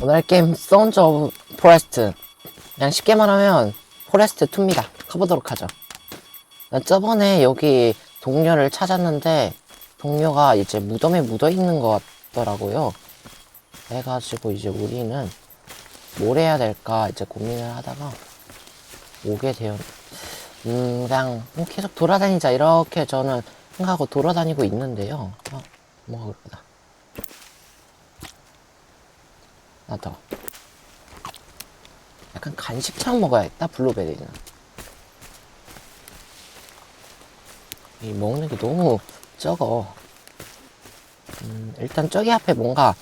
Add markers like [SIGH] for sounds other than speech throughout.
오늘 할 게임 선즈 오브 포레스트 그냥 쉽게 말하면 포레스트 2입니다. 가보도록 하죠. 난 저번에 여기 동료를 찾았는데 동료가 이제 무덤에 묻어 있는 것 같더라고요. 그래가지고 이제 우리는 뭘 해야 될까 이제 고민을 하다가 오게 되었 음 그냥 뭐 계속 돌아다니자 이렇게 저는 생각하고 돌아다니고 있는데요. 아 뭐가 그러다 하 나 더. 약간 간식처럼 먹어야겠다, 블루베리는. 이 먹는 게 너무 적어. 음, 일단 저기 앞에 뭔가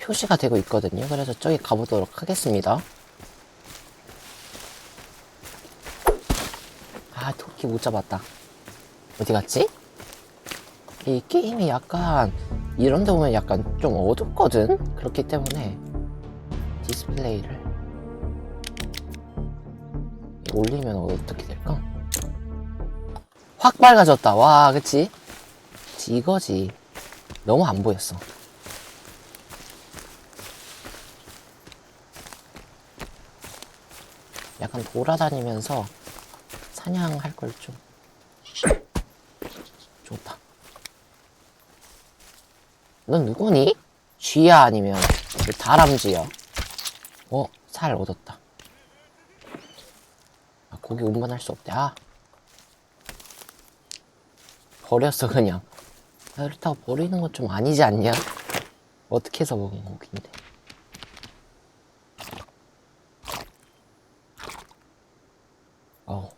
표시가 되고 있거든요. 그래서 저기 가보도록 하겠습니다. 아, 토끼 못 잡았다. 어디 갔지? 이 게임이 약간 이런 데 보면 약간 좀 어둡거든? 그렇기 때문에 디스플레이를 올리면 어떻게 될까? 확 밝아졌다. 와, 그치? 이거지. 너무 안 보였어. 약간 돌아다니면서 사냥할 걸 좀. [CLEARS THROAT] 좋다. 넌 누구니? 쥐야 아니면 그 다람쥐야? 어, 살 얻었다. 아, 고기 운반할 수 없대. 아. 버렸어, 그냥. 아, 그렇다고 버리는 건 좀 아니지 않냐? 어떻게 해서 먹은 고기인데. 어.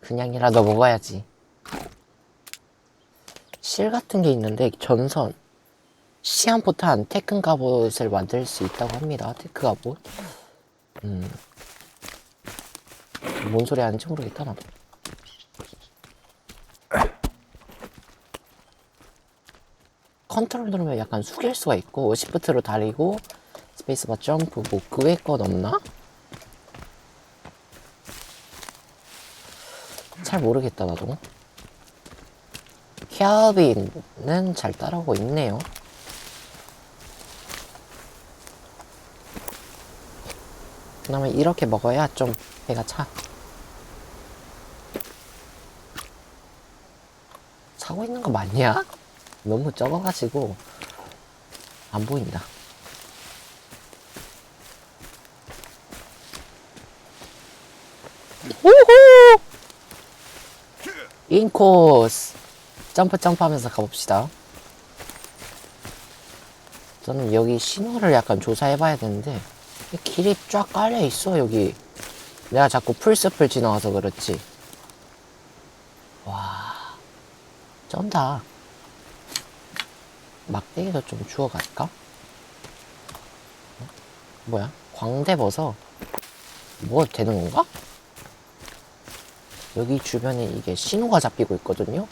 그냥이라도 먹어야지. 실 같은 게 있는데, 전선. 시한포탄 테큰 갑옷을 만들 수 있다고 합니다. 테크 갑옷. 음. 뭔 소리 하는지 모르겠다, 나도. 컨트롤 누르면 약간 숙일 수가 있고, 시프트로 다리고, 스페이스바 점프, 뭐, 그 외 것 없나? 잘 모르겠다, 나도. 켈빈은 잘 따라오고 있네요. 그다음에 이렇게 먹어야 좀 배가 차. 자고 있는 거 맞냐? 너무 적어가지고 안 보인다. 우후! 인코스 점프 점프하면서 가봅시다. 저는 여기 신호를 약간 조사해봐야 되는데 길이 쫙 깔려 있어 여기 내가 자꾸 풀숲을 지나와서 그렇지 와 쩐다 막대기도 좀 주워갈까? 어? 뭐야 광대버섯 뭐 되는 건가? 여기 주변에 이게 신호가 잡히고 있거든요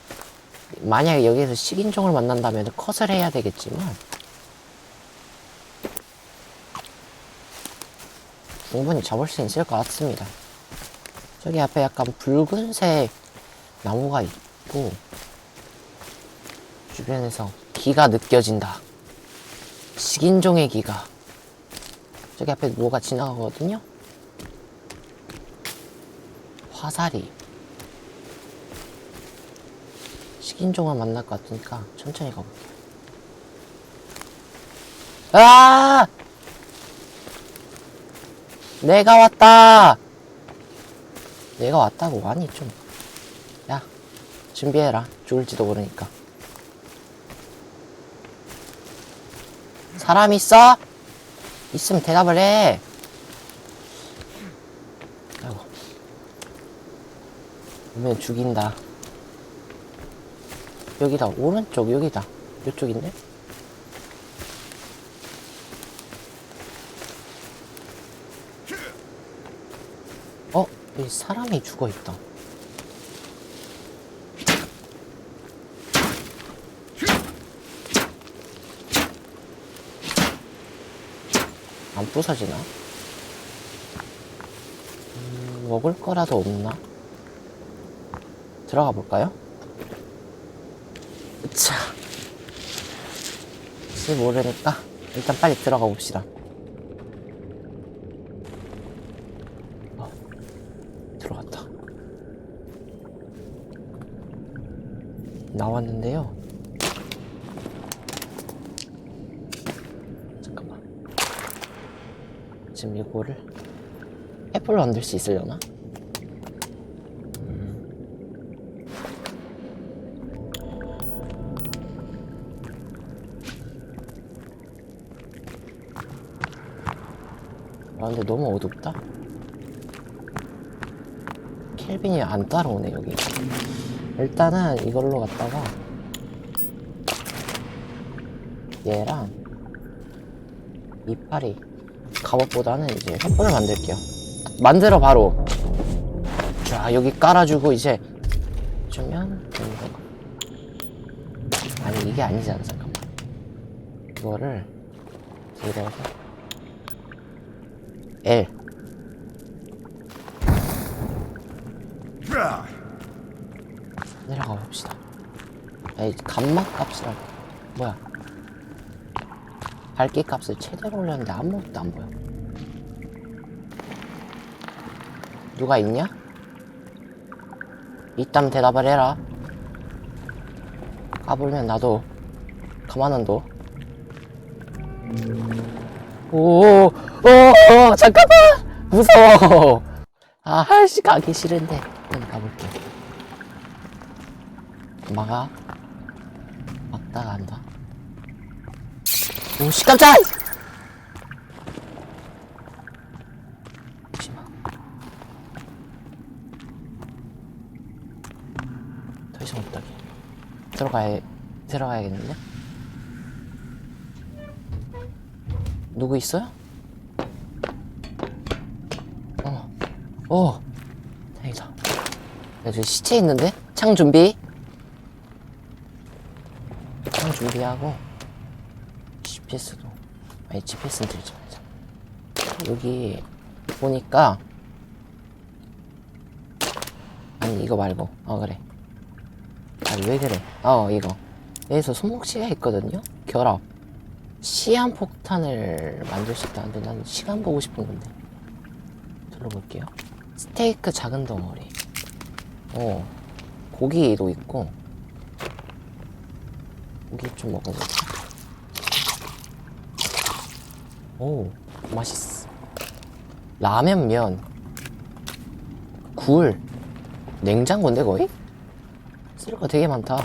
만약에 여기서 식인종을 만난다면 컷을 해야 되겠지만 충분히 잡을 수 있을 것 같습니다. 저기 앞에 약간 붉은색 나무가 있고 주변에서 기가 느껴진다. 식인종의 기가. 저기 앞에 뭐가 지나가거든요. 화살이. 식인종을 만날 것 같으니까 천천히 가볼게요. 아! 내가 왔다! 내가 왔다고? 아니, 좀. 야, 준비해라. 죽을지도 모르니까. 사람 있어? 있으면 대답을 해. 아이고. 오면 죽인다. 여기다, 오른쪽, 여기다. 이쪽인데? 어? 여기 사람이 죽어 있다. 안 부서지나? 음, 먹을 거라도 없나? 들어가 볼까요? 자, 혹시 모르니까 일단 빨리 들어가 봅시다. 나왔는데요. 잠깐만. 지금 이거를 애플로 만들 수 있으려나? 아 근데 너무 어둡다. 켈빈이 안 따라오네 여기. 일단은 이걸로 갔다가 얘랑 이파리 갑옷보다는 이제 횃불을 만들게요. 만들어 바로. 자 여기 깔아주고 이제 주면 되는 건가? 아니 이게 아니잖아 잠깐만. 이거를 여기다가 L 내려가 봅시다. 에이, 감막 값이라. 뭐야. 밝기 값을 최대로 올렸는데 아무것도 안 보여. 누가 있냐? 있다면 대답을 해라. 까불면 나도 가만 안 둬. 오, 오, 오, 잠깐만! 무서워! 아, 할씨 가기 싫은데. 그냥 가볼게. 막아. 막다가 한다. 오, 씨, 깜짝! 오지마. 더 이상 없다기. 들어가야, 들어가야겠는데? 누구 있어요? 어, 어, 다행이다. 야, 저 시체 있는데? 창 준비. 창 준비하고 GPS도 아니 GPS는 들지 말자. 여기 보니까 아니 이거 말고 어 그래. 아니 왜 그래? 어 이거 여기서 손목시가 있거든요. 결합. 시한 폭탄을 만들 수 있다는데 난 시간 보고 싶은 건데 들어볼게요 스테이크 작은 덩어리 어 고기도 있고 고기 좀 먹어볼까 오 맛있어. 라면 면 굴 냉장고인데 거의? 쓸 거 되게 많다.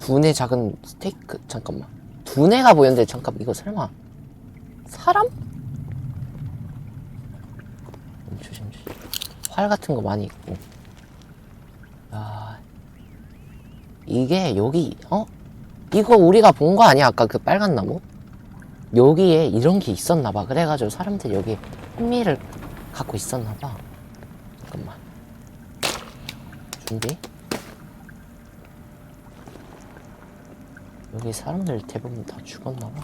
두뇌 작은 스테이크 잠깐만. 두뇌가 보였는데 잠깐 이거 설마. 사람? 음, 조심 조심. 활 같은 거 많이 있고. 아 이게 여기 어? 이거 우리가 본 거 아니야? 아까 그 빨간 나무? 여기에 이런 게 있었나 봐. 그래가지고 사람들이 여기 흥미를 갖고 있었나 봐. 잠깐만. 준비. 여기 사람들 대부분 다 죽었나 봐.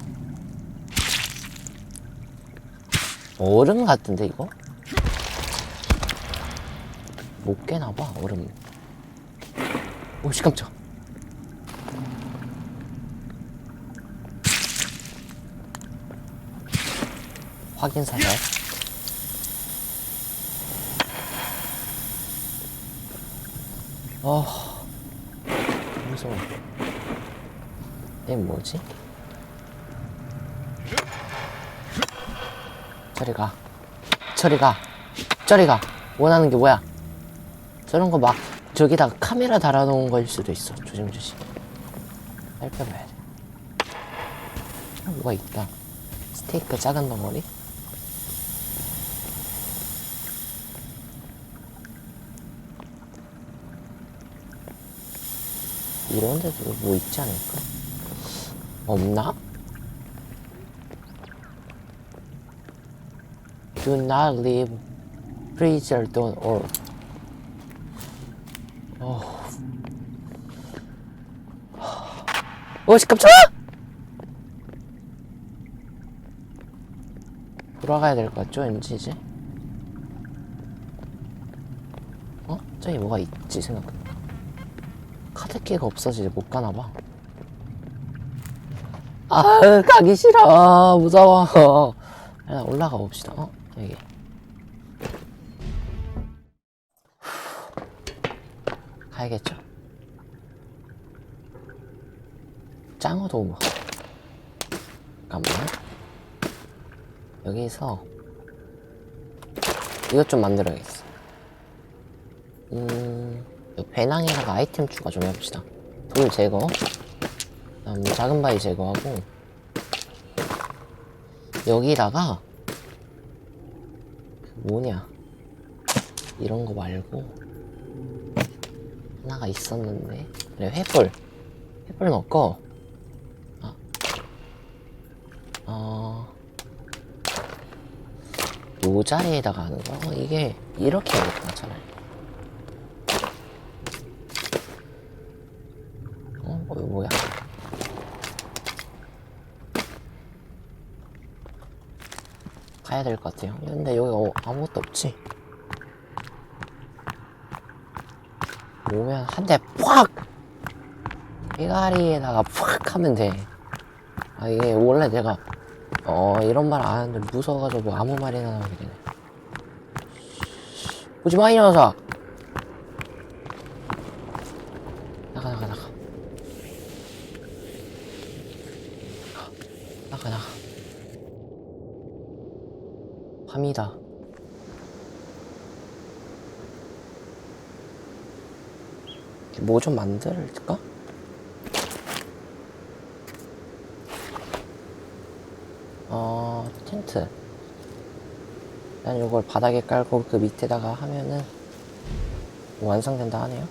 얼음 같은데, 이거? 못 깨나봐, 얼음. 오씨, 깜짝. 확인 사살. 어, 무서워. 얘 뭐지? 저리 가. 저리 가. 저리 가. 원하는 게 뭐야? 저런 거 막 저기다가 카메라 달아놓은 거일 수도 있어. 조심조심. 살펴봐야 돼. 아, 뭐가 있다. 스테이크 작은 덩어리? 이런 데도 뭐 있지 않을까? 없나? Do not leave. Freezer don't orb. 어. 오씨 깜짝아! 돌아가야 될 것 같죠 왠지 이제? 어? 저기 뭐가 있지 생각보다 카드키가 없어서 이제 못 가나봐 아 가기 싫어 무서워 [LAUGHS] 올라가 봅시다. 어? 여기. 가야겠죠? 짱어도 뭐. 잠깐만. 여기서 이것 좀 만들어야겠어. 음, 요 배낭에다가 아이템 추가 좀 해봅시다. 돌 제거, 그다음 작은 바위 제거하고 여기다가 그 뭐냐 이런 거 말고 하나가 있었는데. 그래 횃불. 횃불 넣고. 아, 어, 요 자리에다가 하는 거? 어, 이게 이렇게 해야겠다 차라리 어? 어 이거 뭐야? 가야 될 것 같아요. 근데 여기 어, 아무것도 없지 오면 한 대 팍! 대가리에다가 팍 하면 돼. 아, 이게 원래 내가, 어, 이런 말 안 하는데 무서워가지고 뭐 아무 말이나 나오게 되네. 오지 마, 이 녀석! 나가, 나가, 나가. 나가, 나가. 밤이다. 뭐 좀 만들까? 어, 텐트. 일단 이걸 바닥에 깔고 그 밑에다가 하면은 완성된다 하네요.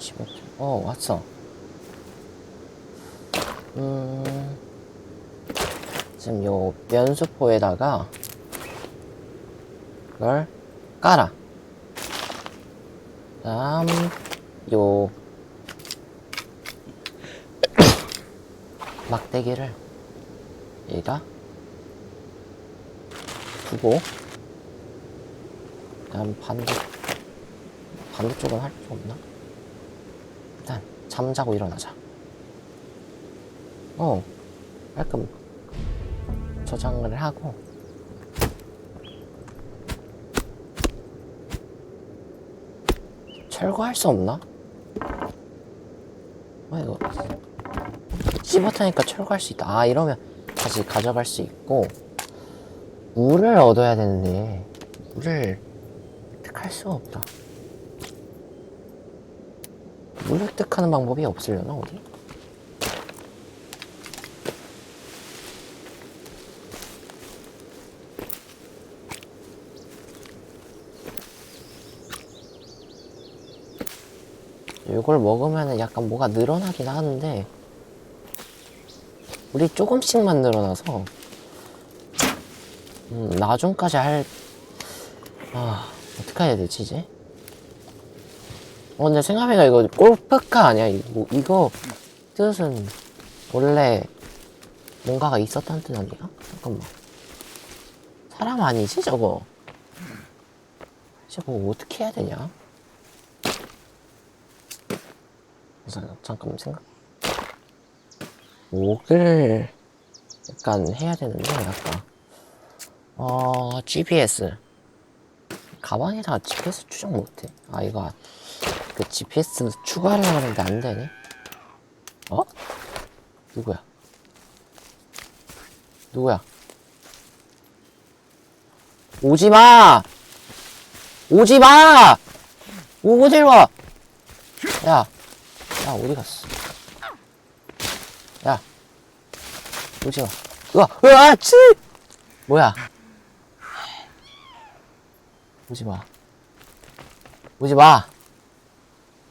15초. 어, 왔어. 음, 지금 요 면수포에다가 이걸 깔아. 다음 요 [COUGHS] 막대기를 여기다 두고 다음 반대 반대쪽은 할 수 없나? 일단 잠자고 일어나자 어 깔끔 저장을 하고 철거할 수 없나? 아 이거 씹어타니까 철거할 수 있다. 아 이러면 다시 가져갈 수 있고. 물을 얻어야 되는데 물을 획득할 수가 없다. 물 획득하는 방법이 없으려나 어디? 이걸 먹으면 약간 뭐가 늘어나긴 하는데 우리 조금씩만 늘어나서 음, 나중까지 할 아, 어떻게 해야 되지 이제? 어, 근데 생각해보니까 이거 골프카 아니야? 이거, 이거 뜻은 원래 뭔가가 있었다는 뜻 아니야? 잠깐만 사람 아니지 저거? 진짜 뭐 어떻게 해야 되냐? 잠깐, 잠깐만 생각. 목을 약간 해야 되는데 약간 어 GPS 가방에다가 GPS 추적 못해. 아 이거 그 GPS 추가를 하는데 안 되네. 어? 누구야? 누구야? 오지 마! 오지 마! 오질 마! 야, 야, 어디 갔어? 야, 오지 마. 으아, 으아, 치! 뭐야? 오지 마. 오지 마!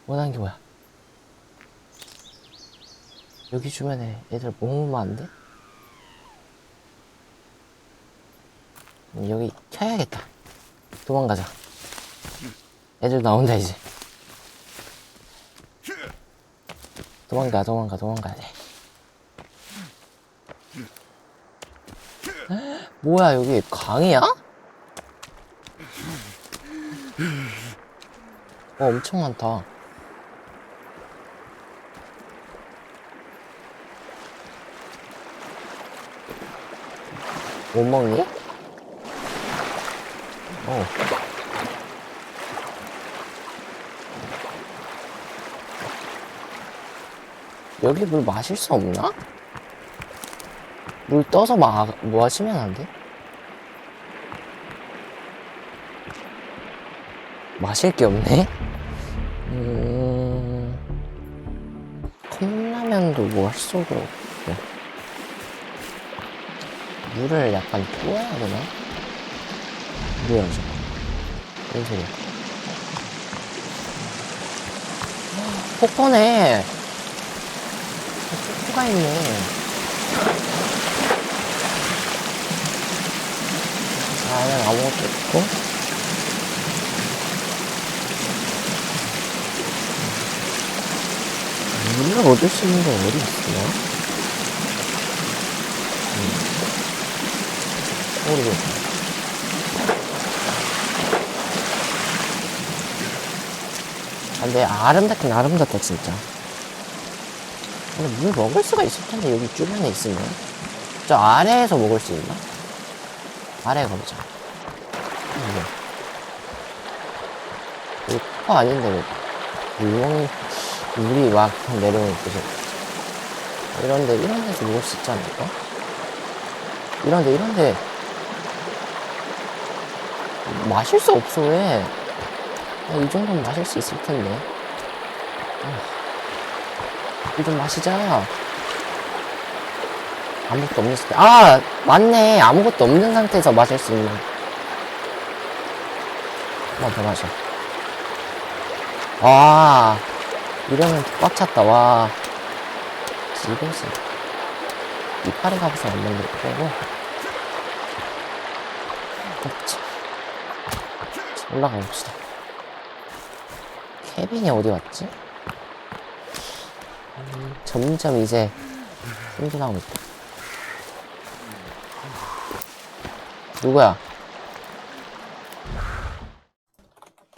원하는 게 뭐야? 여기 주변에 애들 모으면 안 돼? 음, 여기 켜야겠다. 도망가자. 애들 나온다, 이제. 도망가, 도망가, 도망가야 돼. 뭐야, 여기 강이야? 어, 엄청 많다. 못 먹니? 어. 여기 물 마실 수 없나? 물 떠서 마, 마시면 안 돼? 마실 게 없네? 음... 컵라면도 뭐할 수가 없고 물을 약간 부어야 되나? 뭐야 저거 뭔 소리야 폭포네 폭포가 있네 안에 아무것도 없고 물을 얻을 수 있는 게 어디 있어요? 음. 모르겠어. 아, 근데 아름답긴 아름답다, 진짜. 근데 물 먹을 수가 있을 텐데, 여기 주변에 있으면. 저 아래에서 먹을 수 있나? 아래에 가보자. 코 아닌데, 왜 물먹, 물이 막 내려오는 곳에. 이런데, 이런 데서 먹을 수 있지 않을까? 이런데, 이런데. 마실 수 없어, 왜? 아, 이 정도는 마실 수 있을 텐데. 아, 이좀 마시자. 아무것도 없는 상태. 아, 맞네. 아무것도 없는 상태에서 마실 수 있는. 한번 더 마셔. 와, 이러면 꽉 찼다. 와, 이것은 이파리 가봐서 안 만들 거고. 그렇지. 자, 올라가 봅시다. 케빈이 어디 갔지? 음, 점점 이제 힘들어하고 있다. 누구야?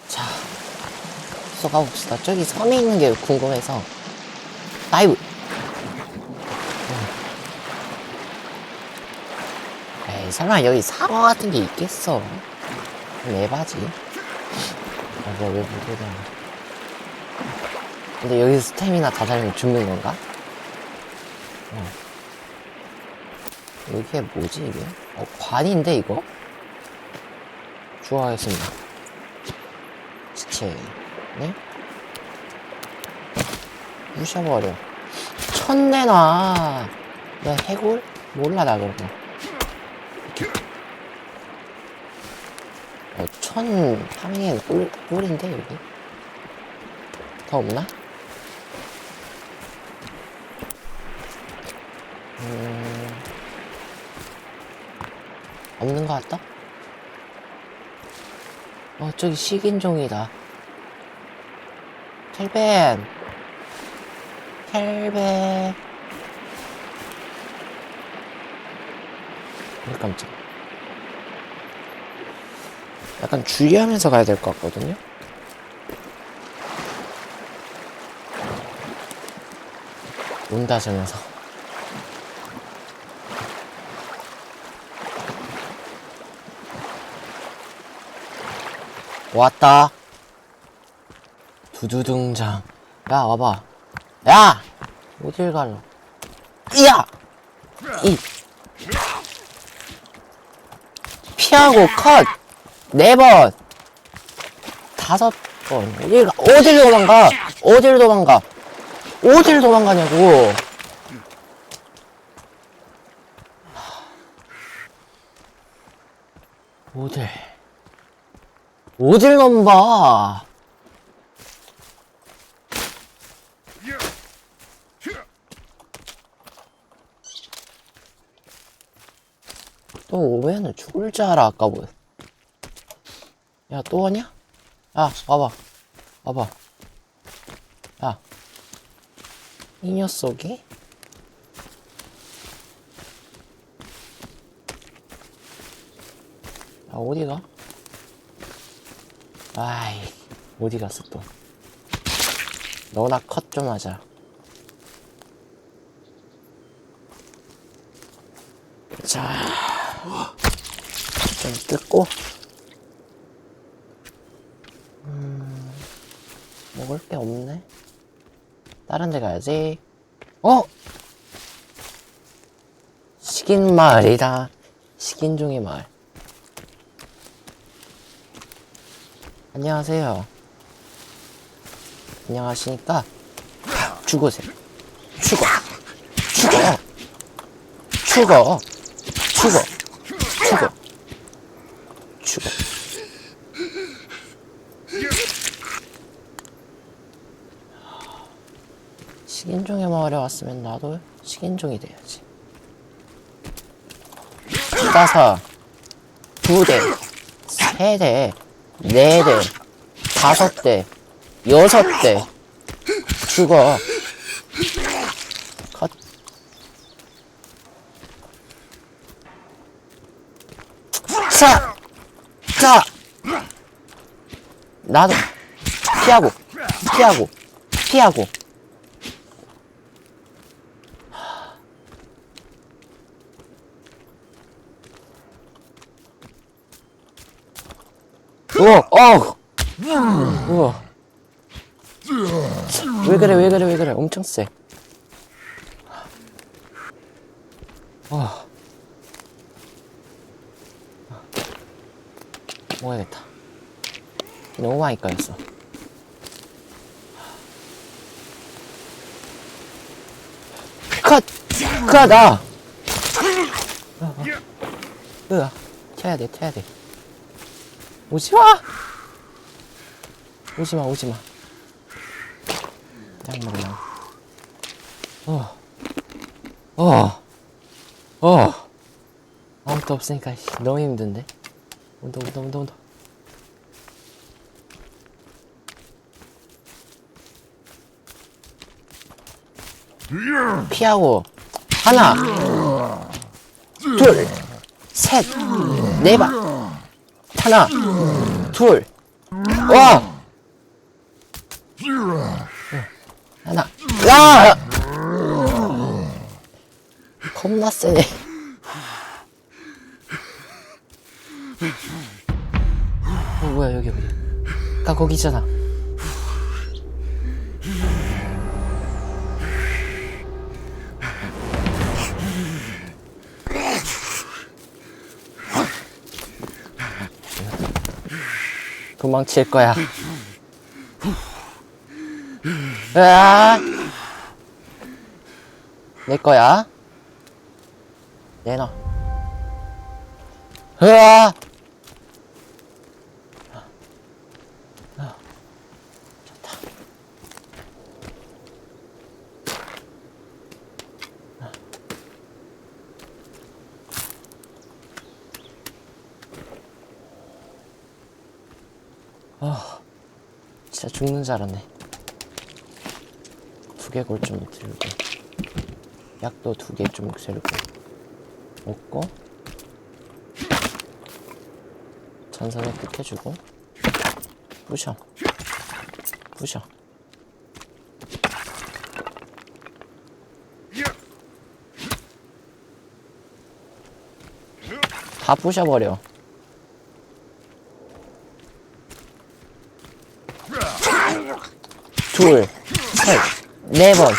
자, 쏘가 봅시다. 저기 섬에 있는 게 궁금해서. 다이브! 에이, 설마 여기 상어 같은 게 있겠어. 에바지. 아, 뭐왜 못해야 근데 여기서 스태미나 다 달면 죽는 건가? 어. 이게 뭐지, 이게? 어, 관인데, 이거? 주워하겠습니다. 지체. 네? 부셔버려. 천내놔. 야, 해골? 몰라, 나 그런 거. 어, 천, 파밍엔 꿀, 꿀인데, 여기? 더 없나? 같다? 어, 저기 식인종이다. 켈벤! 켈벤! 어, 깜짝. 약간 주의하면서 가야 될 것 같거든요? 저 녀석. 왔다. 두두둥장. 야, 와봐. 야! 어딜 갈러? 이야! 이. 피하고 컷! 네 번! 다섯 번. 어딜, 가, 어딜 도망가? 어딜 도망가? 어딜 도망가냐고! 어딜. 어딜 넘봐! 또 오면은 죽을 줄 알아, 아까 뭐. 야, 또 오냐? 야, 와봐. 와봐. 야. 이 녀석이? 야, 어디가? 아이, 어디 갔어 또? 너나 컷 좀 하자. 자, 좀 뜯고. 음, 먹을 게 없네. 다른 데 가야지. 어? 식인 마을이다. 식인 종의 마을. 안녕하세요. 안녕하시니까 죽으세요. 죽어. 죽어. 죽어. 죽어. 죽어. 죽어. 식인종의 마을에 왔으면 나도 식인종이 돼야지. 따사 두 대, 세 대, 네 대, 다섯 대, 여섯 대. 죽어. 컷. 자! 자! 나도 피하고, 피하고, 피하고. 어! 우와. 왜 그래, 왜 그래, 왜 그래. 엄청 세. 와. 먹어야겠다. 너무 많이 까였어. 컷! 컷! 아! 으아. 튀어야 돼, 튀어야 돼. 오지 마! 오지마, 오지마. 짱물이야. 어. 어. 어. 아무것도 없으니까 씨, 너무 힘든데. 온다, 온다, 온다, 온다. 피하고 하나 둘 셋 네발 하나 둘와 하나. 야! 겁나 세네. 어 뭐야 여기 여기. 나 거기 있잖아. 도망칠 거야. 으아! 내 거야. 내놔. 으아! 좋다. 진짜 죽는 줄 알았네. 두개골 좀 들고, 약도 두 개 좀 들고, 먹고, 전선에 끝 해주고, 부셔. 부셔. 다 부셔버려. 둘, 셋, 네 번,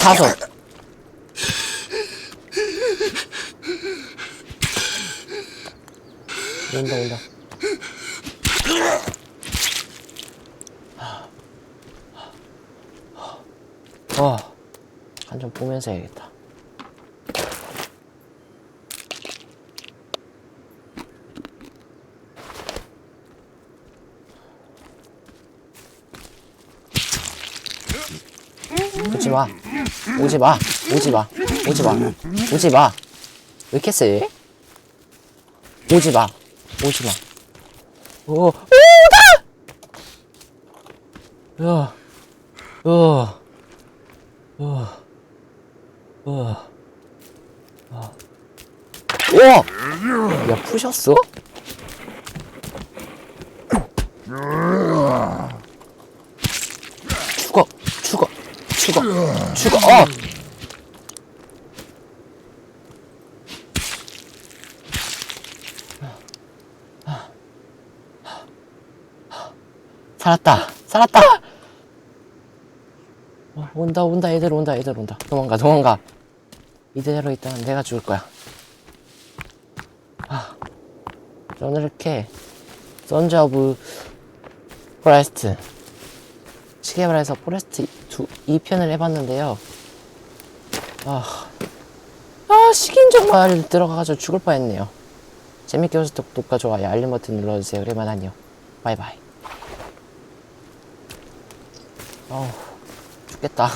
다섯. 온다, 온다. 와, 한점 보면서 해야겠다. 오지 마. 오지 마. 오지 마. 오지 마. 오지 마. 왜 이렇게 세? 오지 마. 오지 마. 오, 오다! 야, 어, 어, 어, 어. 와! 야, 푸셨어? 죽어. 음. 죽어. 어! 살았다. 살았다. 어, 온다 온다. 얘들 온다 얘들 온다. 도망가 도망가. 이대로 있다면 내가 죽을 거야. 아, 저는 이렇게 선즈 오브 포레스트 시계발에서 포레스트 2, 2편을 해봤는데요. 아, 아 시긴 정말 들어가가지고 죽을 뻔했네요. 재밌게 보셔서 구독과 좋아요. 알림 버튼 눌러주세요. 그래만 안녕 바이바이. 어우 죽겠다